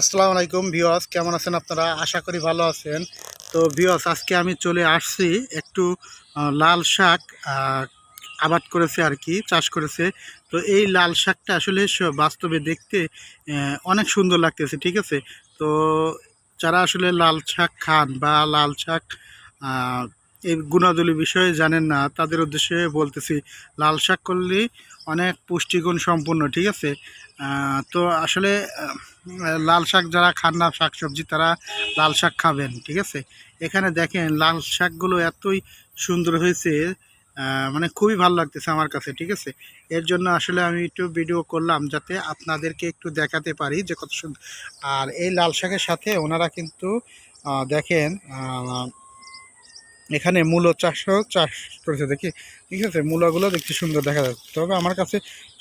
আসসালামু আলাইকুম ভিওয়াস কেমন আছেন আপনারা? আশা করি ভালো আছেন। তো ভিওয়াস আজকে আমি চলে আসছি একটু লাল শাক আবাদ করেছে আর কি, চাষ করেছে। তো এই লাল শাকটা আসলে বাস্তবে দেখতে অনেক সুন্দর লাগতেছে, ঠিক আছে? তো যারা আসলে লাল শাক খান বা লাল শাক এই গুণাবলী বিষয়ে জানেন না, তাদের উদ্দেশ্যে বলতেছি, লাল শাক করলে অনেক পুষ্টিগুণ সম্পূর্ণ, ঠিক আছে? তো আসলে লাল শাক যারা খান না শাক সবজি তারা লাল শাক খাবেন, ঠিক আছে? এখানে দেখেন, লাল শাকগুলো এতই সুন্দর হয়েছে মানে খুবই ভালো লাগতেছে আমার কাছে, ঠিক আছে? এর জন্য আসলে আমি একটু ভিডিও করলাম, যাতে আপনাদেরকে একটু দেখাতে পারি যে কত সুন্দর আর এই লাল শাকের সাথে ওনারা কিন্তু দেখেন এখানে মূলো চাষও চাষ করেছে দেখি। ঠিক আছে, মূলাগুলো দেখতে সুন্দর দেখা যাচ্ছে। তবে আমার কাছে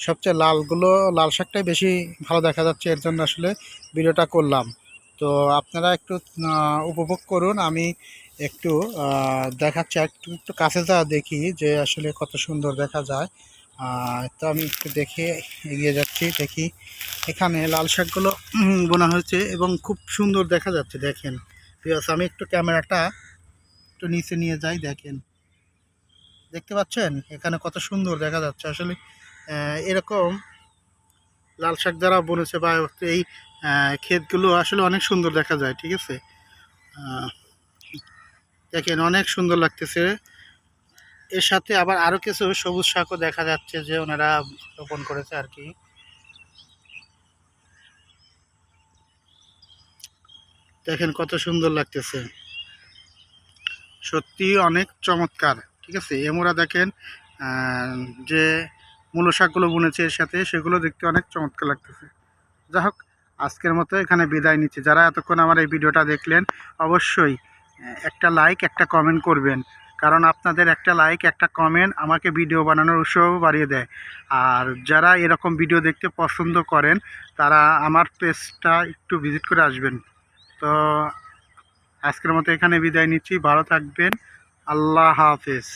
সবচেয়ে লালগুলো, লাল শাকটাই বেশি ভালো দেখা যাচ্ছে, এর জন্য আসলে ভিডিওটা করলাম। তো আপনারা একটু উপভোগ করুন, আমি একটু দেখাচ্ছি একটু একটু কাছে যা দেখি যে আসলে কত সুন্দর দেখা যায়। তো আমি একটু দেখে এগিয়ে যাচ্ছি, দেখি এখানে লাল শাকগুলো বোনা হয়েছে এবং খুব সুন্দর দেখা যাচ্ছে, দেখেন। আছে, আমি একটু ক্যামেরাটা একটু নিচে নিয়ে যাই, দেখেন। দেখতে পাচ্ছেন? এখানে কত সুন্দর দেখা যাচ্ছে। আসলে এরকম লাল শাক যারা বলেছে বা এই ক্ষেতগুলো আসলে অনেক সুন্দর দেখা যায়, ঠিক আছে? দেখেন, অনেক সুন্দর লাগতেছে। এর সাথে আবার আরও কিছু সবুজ শাকও দেখা যাচ্ছে যে ওনারা রোপণ করেছে আর কি। দেখেন, কত সুন্দর লাগতেছে। সত্যি অনেক চমৎকার, ঠিক আছে? এমরা দেখেন যে মূল শাকগুলো বুনেছে এর সাথে, সেগুলো দেখতে অনেক চমৎকার লাগতেছে। যা হোক, আজকের মতো এখানে বিদায় নিচ্ছি। যারা এতক্ষণ আমার এই ভিডিওটা দেখলেন, অবশ্যই একটা লাইক একটা কমেন্ট করবেন। কারণ আপনাদের একটা লাইক একটা কমেন্ট আমাকে ভিডিও বানানোর উৎসাহ বাড়িয়ে দেয়। আর যারা এরকম ভিডিও দেখতে পছন্দ করেন, তারা আমার পেজটা একটু ভিজিট করে আসবেন। তো আজকের মতো এখানে বিদায় নিচ্ছি। ভালো থাকবেন। আল্লাহ হাফেজ।